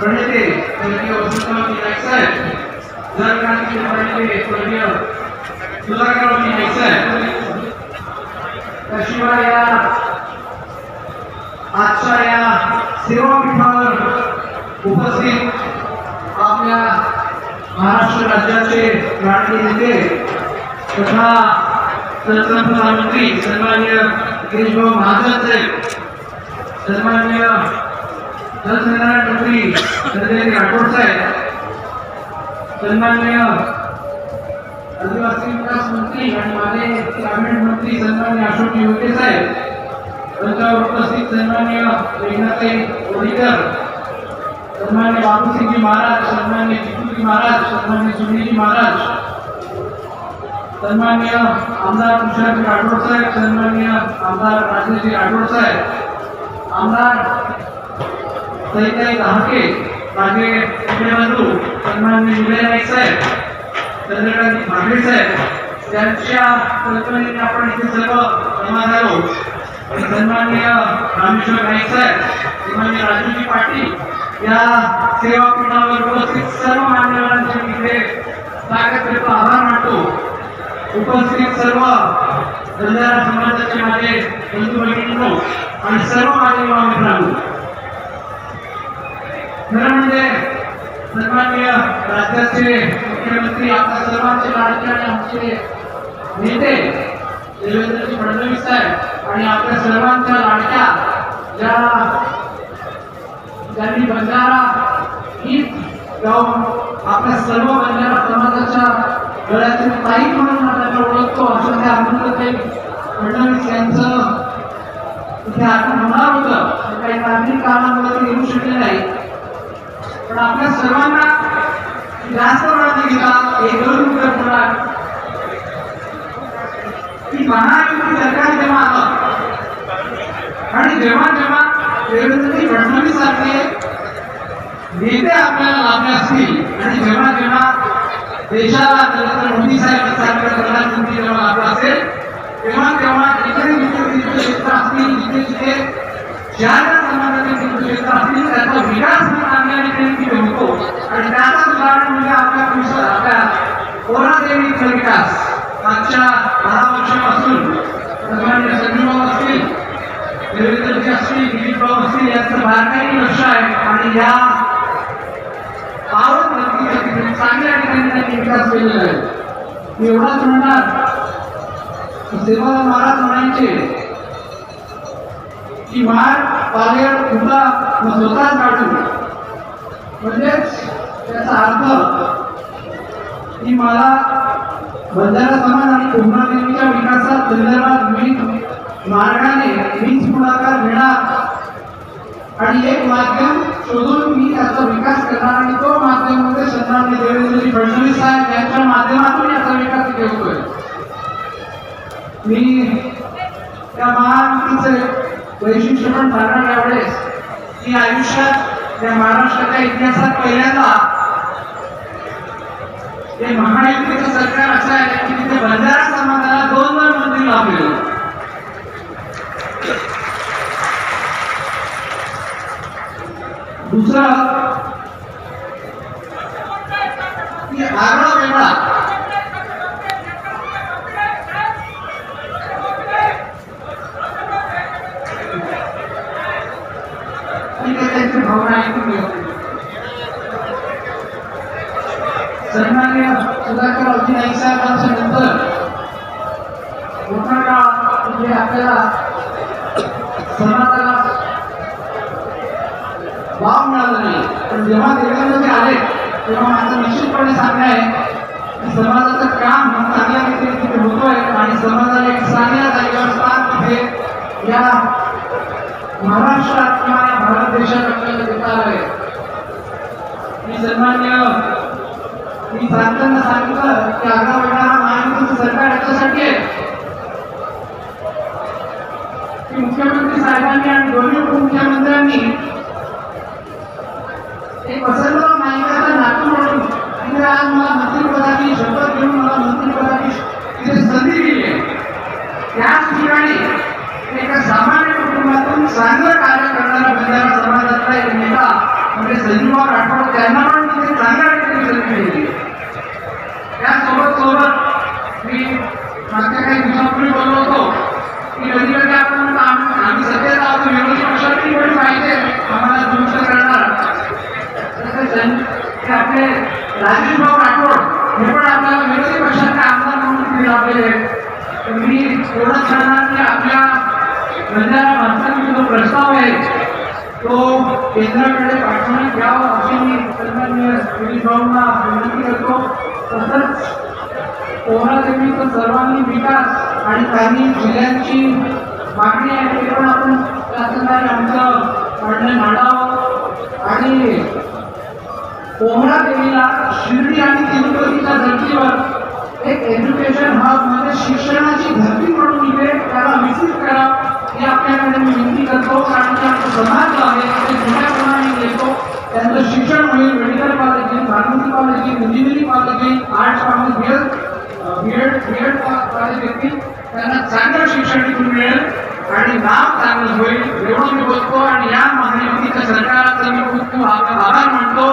हरिक्रांतीचे प्रणेते स्वर्गीय वसंतरावजी नाईक साहेब जर क्रांतीचे प्रणेते स्वर्गीय सुधाकररावजी नाईक साहेब. त्याशिवाय या आजच्या या सेवापीठावर उपस्थित आपल्या महाराष्ट्र राज्याचे लाडके नेते तथा संसद सन्मान्य गिरीशभाऊ महाजन साहेब सन्मान्य जलसंधारण मंत्री संजय राठोड साहेब सन्माननीय आदिवासी विकास मंत्री आणि माझे ग्रामीण मंत्री सन्मान्य अशोक योगे साहेब त्यांच्यावर उपस्थित सन्मान्य मेघनाताई ओडीकर सन्मान्य बाबूसिंहजी महाराज सन्मान्य चितूजी महाराज सन्मान्य सुनीलजी महाराज सन्मान्य आमदार तुषारजी राठोड साहेब सन्मान्य आमदार राजेशजी राठोड साहेब आमदार सईताई दहाके माझे बंधू सन्मान्य विजय साहेब चंद्रकांत भागरे साहेब त्यांच्या कल्पनेने आपण इथे सर्व जमा झालो. आणि सन्मान्य रामेश्वर नाईक साहेब सन्मान्य राजूजी पाटील या सेवापीठावर उपस्थित सर्व मान्यवरांचे इथे स्वागत करतो आभार मानतो. उपस्थित सर्व बंजारा समाजाचे माझे बंधू भगिनींनो आणि सर्व माझे मित्रांनो खरं म्हणजे सन्मान्य राज्याचे मुख्यमंत्री आपल्या सर्वांचे लाडके आणि आमचे नेते देवेंद्रजी फडणवीस साहेब आणि आपल्या सर्वांच्या लाडक्या ज्या ज्यांनी बंजारा गीत गाऊन आपल्या सर्व बंजारा समाजाच्या गळ्यातील ताई म्हणून आपल्याला ओळखतो असं त्या अमृतताई फडणवीस यांचं इथे आपण होणार होतं. काही तांत्रिक कारणामुळे ते येऊ शकले नाही पण आपल्या सर्वांना जास्त वेळ न एक दोन मुद्दे बोलणार की महायुती सरकार जेव्हा आलं आणि जेव्हा जेव्हा देवेंद्रजी फडणवीस सारखे नेते आपल्याला लाभले असतील आणि जेव्हा जेव्हा देशाला नरेंद्र मोदी साहेब सारखे प्रधानमंत्री जेव्हा लाभला असेल तेव्हा तेव्हा जिथे जिथे तीर्थक्षेत्र असतील जिथे जिथे ज्या ज्या समाजाचे तीर्थक्षेत्र असतील त्याचा विकास म्हणून आपल्या ठिकाणी होतो आणि त्याचं उदाहरण म्हणजे आपल्या परिसर आपल्या कोरादेवीचा विकास मागच्या दहा वर्षापासून सन्मान्य संजीवभाऊ असतील देवेंद्रजी असतील दिलीपभाऊ असतील यांचं बारकाईने लक्ष आहे. आणि या पावन व्यक्तीच्या ठिकाणी चांगल्या ठिकाणी त्यांनी विकास केलेला आहे. मी एवढाच म्हणणार की महाराज म्हणायचे की मार पालेर तुला स्वतःच काढू. म्हणजेच त्याचा अर्थ की मला बंजारा समाज आणि कुंभादेवीच्या विकासात संदर्भात मी मार्गाने मीच पुढाकार घेणार. आणि एक माध्यम शोधून मी त्याचा विकास करणार आणि तो माध्यम म्हणजे सन्मान्य देवेंद्रजी फडणवीस साहेब यांच्या माध्यमातून याचा विकास घेतोय मी त्या महायुतीचे वैशिष्ट्य पण सांगणार यावेळेस की आयुष्यात या महाराष्ट्राच्या इतिहासात पहिल्यांदा हे महायुतीचं सरकार असं आहे की तिथे बंजारा समाजाला दोन दोन मंत्री लाभलेले दुसरं की वेगळा त्यांची भावना ऐकून घेऊ सन्मान्य सुधाकररावजी नाईक साहेबांच्या नंतर मोठा म्हणजे आपल्याला समाजाला वाव मिळाला नाही. पण जेव्हा देवेंद्रजी आले तेव्हा माझं निश्चितपणे सांगणं आहे. की समाजाचं काम चांगल्या रीतीने तिथे होतोय आणि समाजाला एक चांगल्या जागेवर स्थान तिथे या महाराष्ट्रात किंवा या भारत देशात आपल्याला देता आलंय साहेबांनी आणि दोन्ही उपमुख्यमंत्र्यांनी एक वसंतराव नाईकाचा नातू म्हणून तिथे आज मला मंत्रिपदाची शपथ घेऊन मला मंत्रिपदाची तिथे संधी दिली आहे त्याच ठिकाणी एका सामान्य कुटुंबातून चांगलं कार्य करणारा बंधारा समाजातला एक नेता म्हणजे संजीवराव राठोड त्यांना पण तिथे चांगल्या रीतीने संधी दिली त्यासोबत सोबत मी मागच्या काही दिवसापूर्वी बोललो होतो की कधी कधी आपण आम्ही आम्ही सध्या आहोत विरोधी पक्षातली पण पाहिजे आम्हाला दुरुस्त करणार. आपले राजेश राठोड हे पण आपल्याला विरोधी पक्षाचे आमदार म्हणून लाभलेले आहेत. मी एवढंच सांगणार की आपल्या बंधारा माणसांचा प्रस्ताव आहे. तो केंद्राकडे पाठवण्यात यावा अशी मी सन्माननीय भाऊंना विनंती करतो. तसंच कोहरा सर्वांनी विकास आणि काही जिल्ह्यांची मागणी आहे ते पण आपण शासनाने आमचं म्हणणं मांडावं. आणि कोहरा देवीला शिर्डी आणि तिरुपतीचा धर्तीवर एक एज्युकेशन हबमध्ये शिक्षणाची धरती म्हणून इथे त्याला विकसित करा हे आपल्याकडे मी विनंती करतो कारण की आमचा समाज जो आहे ते जुन्या प्रमाणे येतो त्यांचं शिक्षण होईल मेडिकल कॉलेज येईल फार्मसी कॉलेज येईल इंजिनिअरिंग कॉलेज येईल arts college B Ed B Ed B Ed college येतील त्यांना चांगलं शिक्षण इथून मिळेल. आणि नाव चांगलं होईल. एवढं मी बोलतो. आणि या महायुतीच्या सरकारचा मी खूप खूप आभार मानतो.